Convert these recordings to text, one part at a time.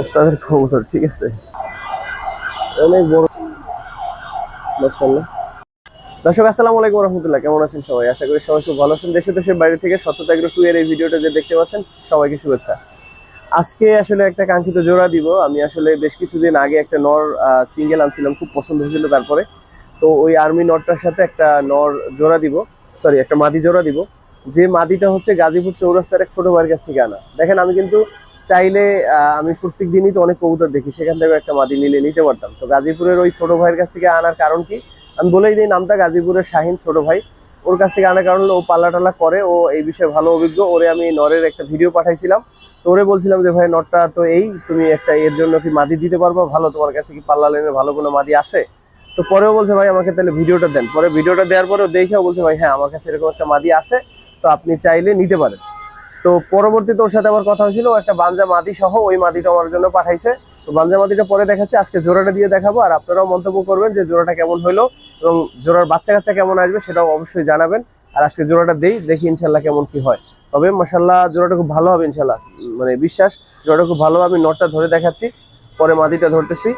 ওস্তাদের কবুতর ঠিক আছে? অনেক বড় মাশাআল্লাহ। দর্শক, আসসালামু আলাইকুম রহমতুল্লাহ, কেমন আছেন সবাই? আশা করি সবাই খুব ভালো আছেন। দেশে দেশের বাইরে থেকে সত্যতা এগ্রো টু এর এই ভিডিওটা যে দেখতে পাচ্ছেন, সবাইকে শুভেচ্ছা। আজকে আসলে একটা কাঙ্ক্ষিত জোড়া দিব। আমি আসলে বেশ কিছুদিন আগে একটা নর সিঙ্গেল আনছিলাম, খুব পছন্দ হয়েছিল তারপরে। তো ওই আর্মি নটটার সাথে একটা নর জোড়া দিব। সরি একটা মাদি জোড়া দিব। যে মাদিটা হচ্ছে গাজীপুর চৌরাস্তার এক ছোট ভাইয়ের কাছ থেকে আনা। দেখেন, আমি কিন্তু চাইলে আমি প্রত্যেক দিনই তো অনেক কবুতর দেখি, সেখান থেকে একটা মাদি নিলে নিতে পারতাম। তো গাজীপুরের ওই ছোট ভাইয়ের কাছ থেকে আনার কারণ কি? আমি বলেই দিই, নামটা গাজীপুরের শাহিন ছোট ভাই। ওর কাছ থেকে আনার কারণ হলো, ও পাল্লা টাল্লা করে, ও এই বিষয়ে ভালো অভিজ্ঞ। ওরে আমি নরের একটা ভিডিও পাঠাইছিলাম। তো ওরে বলছিলাম যে, ভাই, নটটা তো এই, তুমি একটা এর জন্য কি মাদি দিতে পারবা? ভালো, তোমার কাছে কি পাল্লা লেনের ভালো কোনো মাদি আছে? তো পরেও বলছে, ভাই, আমাকে তাহলে ভিডিওটা দেন। পরে ভিডিওটা দেওয়ার পরেও দেখেও বলছে, ভাই হ্যাঁ আমার কাছে এরকম একটা মাদি আছে, তো আপনি চাইলে নিতে পারেন। তো পরবর্তীতে ওর সাথে আমার কথা হয়েছিল একটা বাঞ্জা মাদি সহ ওই মাদিটা আমার জন্য পাঠাইছে। তো বাঞ্জা মাদিটা পরে দেখাচ্ছে আজকে জোড়াটা দিয়ে দেখাবো আর আপনারাও মন্তব্য করবেন যে জোড়াটা কেমন হলো এবং জোড়ার বাচ্চা কাচ্চা কেমন আসবে সেটাও অবশ্যই জানাবেন। আর আজকে জোড়াটা দেই দেখি ইনশাল্লাহ কেমন কি হয়। তবে মাসাল্লাহ জোড়াটা খুব ভালো হবে ইনশাল্লাহ মানে বিশ্বাস জোড়াটা খুব ভালো আমি নটটা ধরে দেখাচ্ছি পরে মাদিটা ধরতেছি।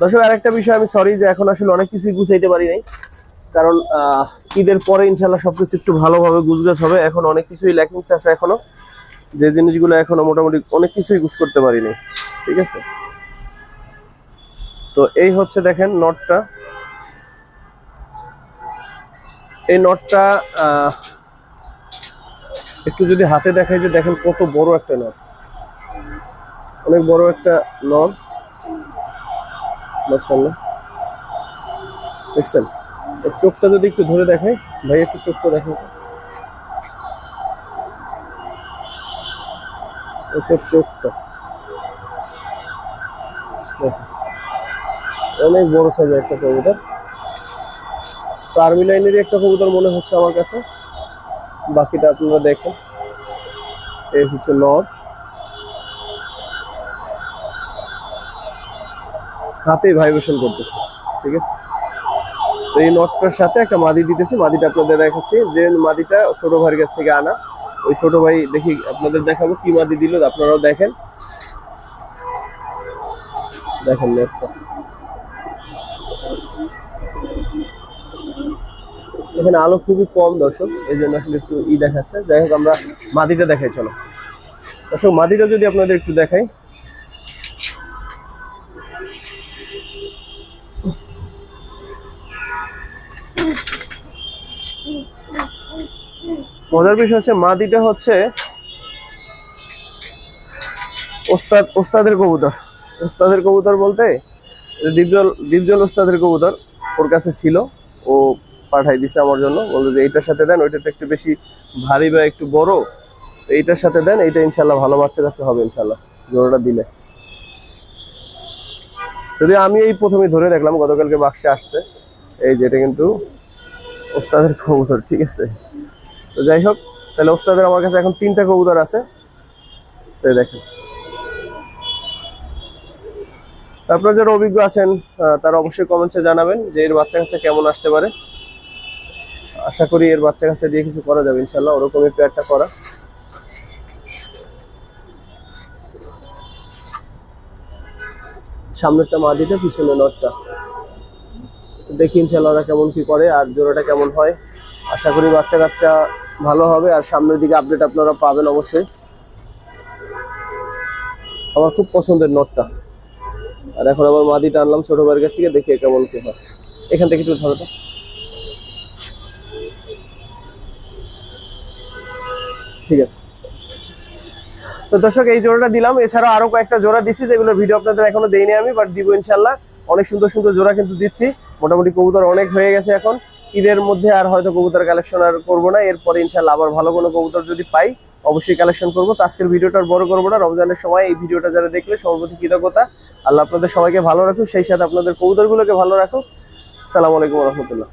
দর্শক আরেকটা বিষয় আমি সরি যে এখন আসলে অনেক কিছুই গুছাইতে পারি নাই কারণ আহ, ঈদের পরে ইনশাল্লাহ সবকিছু একটু ভালোভাবে গুছগাছ হবে। এখন অনেক কিছুই ল্যাকিংস আছে এখনও। যে জিনিসগুলো এখনও মোটামুটি অনেক কিছুই গুছ করতে পারিনি। ঠিক আছে? তো এই হচ্ছে দেখেন নটটা এই নটটা একটু যদি হাতে দেখাই যে দেখেন কত বড় একটা নট অনেক বড় একটা নট মাশাআল্লাহ। দেখছেন? চোখটা যদি একটু ধরে দেখাই, ভাই, একটু চোখটা দেখেন হচ্ছে চোখটা। অনেক বড় সাইজের একটা কবুতর। আর্মি লাইনেরই একটা কবুতর মনে হচ্ছে আমার কাছে। বাকিটা আপনারা দেখেন। এই হচ্ছে নর হাতেই ভাইব্রেশন করতেছে, ঠিক আছে? তো এই নটটার সাথে একটা মাদি দিতেছি। মাদিটা আপনাদের দেখাচ্ছি। যে মাদিটা ছোট ভাইয়ের কাছ থেকে আনা। ওই ছোট ভাই দেখি আপনাদের দেখাবো কি মাদি দিল, আপনারাও দেখেন। দেখেন এখানে আলো খুবই কম দর্শক, এই জন্য আসলে একটু ই দেখাচ্ছে। যাই হোক, আমরা মাদিটা দেখাই, চলো। দর্শক, মাদিটা যদি আপনাদের একটু দেখাই। মজার বিষয় হচ্ছে মা মাদিটা হচ্ছে ওস্তাদ, ওস্তাদের কবুতর। ওস্তাদের কবুতর বলতে দীপজল দীপজল ওস্তাদের কবুতর। ওর কাছে ছিল, ও পাঠাই দিছে আমার জন্য। বলল যে, এইটার সাথে দেন ওইটাতে একটু বেশি ভারী বা একটু বড়। তো এইটার সাথে দেন, এইটা ইনশাল্লাহ ভালো বাচ্চা কাচ্চা হবে ইনশাল্লাহ, জোড়াটা দিলে। যদি আমি এই প্রথমে ধরে দেখলাম, গতকালকে বাক্সে আসছে। এই যে, এটা কিন্তু ওস্তাদের কবুতর, ঠিক আছে? তো যাই হোক, তাহলে ওস্তাদের আমার কাছে এখন তিনটা কবুতর আছে। দেখেন। আপনারা যারা অভিজ্ঞ আছেন তারা অবশ্যই কমেন্টসে জানাবেন যে এর বাচ্চা কাছে কেমন আসতে পারে। আশা করি এর বাচ্চা কাছে দিয়ে কিছু করা যাবে ইনশাল্লাহ ওরকমই পেয়ারটা করা। সামনেরটা মাদিটা পিছনে নটটা। দেখি ইনশাল্লাহ ওরা কেমন কি করে আর জোড়াটা কেমন হয়। আশা করি বাচ্চা কাচ্চা ভালো হবে আর সামনের দিকে আপডেট আপনারা পাবেন অবশ্যই। আমার খুব পছন্দের নটটা। আর এখন আবার মাদিটা আনলাম ছোট ভাইয়ের কাছ থেকে, দেখি কেমন কি হয়। এখান থেকে একটু ধরো তো। ঠিক আছে। তো দর্শক, এই জোড়াটা দিলাম। এছাড়া আরও কয়েকটা জোড়া দিচ্ছি, যেগুলো ভিডিও আপনাদের এখনও দেইনি আমি বাট দিব ইনশাল্লাহ অনেক সুন্দর সুন্দর জোড়া কিন্তু দিচ্ছি। মোটামুটি কবুতর অনেক হয়ে গেছে এখন। ঈদের মধ্যে আর হয়তো কবুতর কালেকশন আর করব না। এরপরে ইনশাল্লাহ আবার ভালো কোনো কবুতর যদি পাই, অবশ্যই কালেকশন করব। তো আজকের ভিডিওটা বড় করব না। রমজানের সময় এই ভিডিওটা যারা দেখলে সর্বপ্রতি কৃতজ্ঞতা। আল্লাহ আপনাদের সবাইকে ভালো রাখুক, সেই সাথে আপনাদের কবুতরগুলোকে ভালো রাখুক। সালাম আলাইকুম রহমতুল্লাহ।